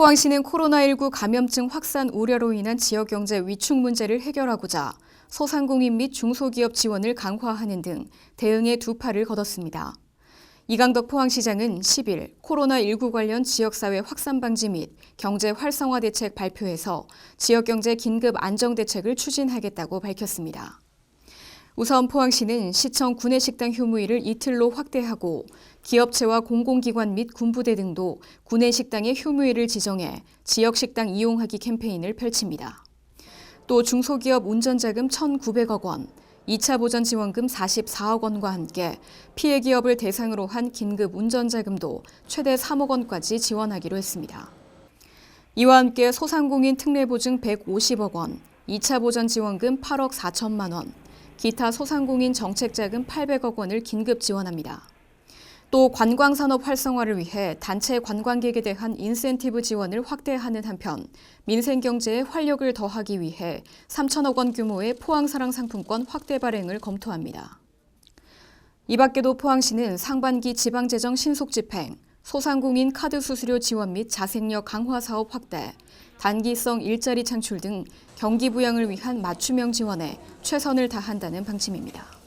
포항시는 코로나19 감염증 확산 우려로 인한 지역경제 위축 문제를 해결하고자 소상공인 및 중소기업 지원을 강화하는 등 대응에 두 팔을 걷었습니다. 이강덕 포항시장은 10일 코로나19 관련 지역사회 확산 방지 및 경제 활성화 대책 발표에서 지역경제 긴급 안정대책을 추진하겠다고 밝혔습니다. 우선 포항시는 시청 구내식당 휴무일을 이틀로 확대하고 기업체와 공공기관 및 군부대 등도 구내식당의 휴무일을 지정해 지역식당 이용하기 캠페인을 펼칩니다. 또 중소기업 운전자금 1,900억 원, 2차 보전 지원금 44억 원과 함께 피해 기업을 대상으로 한 긴급 운전자금도 최대 3억 원까지 지원하기로 했습니다. 이와 함께 소상공인 특례보증 150억 원, 2차 보전 지원금 8억 4천만 원, 기타 소상공인 정책자금 800억 원을 긴급 지원합니다. 또 관광산업 활성화를 위해 단체 관광객에 대한 인센티브 지원을 확대하는 한편 민생경제에 활력을 더하기 위해 3천억 원 규모의 포항사랑 상품권 확대 발행을 검토합니다. 이 밖에도 포항시는 상반기 지방재정 신속 집행, 소상공인 카드 수수료 지원 및 자생력 강화 사업 확대, 단기성 일자리 창출 등 경기 부양을 위한 맞춤형 지원에 최선을 다한다는 방침입니다.